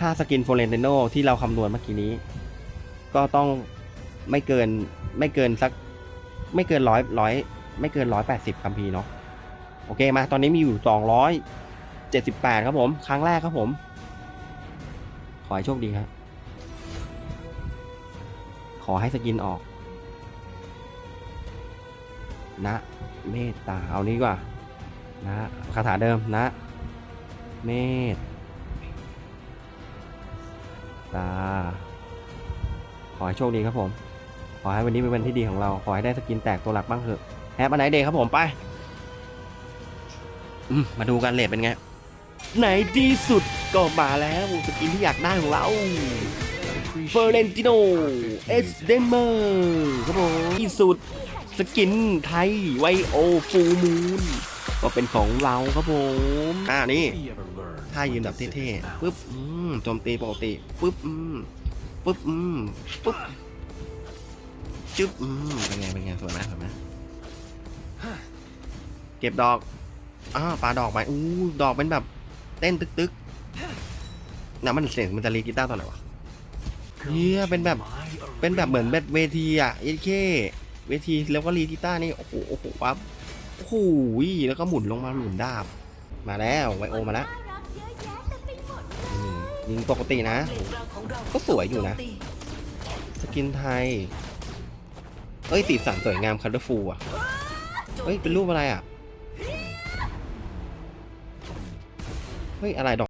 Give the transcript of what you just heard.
ถ้าสกินโฟเรนเตโนที่เราคำนวณเมื่อกี้นี้ ก็ต้องไม่เกินไม่เกินสัก ไม่เกินร้อยร้อยไม่เกินร้อยแปดสิบคัมพีร์เนาะโอเคมาตอนนี้มีอยู่สองร้อยเจ็ดสิบแปดครับผม ครั้งแรกครับผม ขอให้โชคดีครับ ขอให้สกินออก นะ เมตตา เอานี้กว่า นะคาถาเดิมนะ เมต ตา ขอให้โชคดีครับผม ขอให้วันนี้เป็นวันที่ดีของเรา ขอให้ได้สกินแตกตัวหลักบ้างเถอะแฮปอันไหนเดย์ครับผมไปอืมมาดูกันเลทเป็นไง ไหนที่สุดก็มาแล้วสกินที่อยากได้ของเราเฟอร์เรนติโนเอสเดมเมอร์ครับผมที่สุดสกินไทยไวโอฟูมูน ก็เป็นของเราครับผมอ่านี่ถ้ายืนแบบเท่ๆปึ๊บอืมโจมตีปกติปึ๊บอืมปึ๊บอืมปึ๊บจึ๊บอืมเป็นไงเป็นไงสวยไหมสวยไหมเก็บดอกอ้าวปลาดอกไปอู้ดอกเป็นแบบเต้นตึกๆน่ะมันเสียงมันจะรีดกีตาร์ตอนไหนวะเฮียเป็นแบบเป็นแบบเหมือนแบบเวทีอะเอเคเวทีแล้วก็รีดกีตาร์นี่โอ้โหโอ้โหปั๊บ โอ้โหแล้วก็หมุนลงมาหมุนดาบ มาแล้วไวโอมาแล้วยิงปกตินะ ก็สวยอยู่นะ สกินไทย เอ้ยสีสันสวยงามคัลเลอร์ฟูอะ เอ้ย เป็นรูปอะไรอะ เฮ้ย อะไรดอก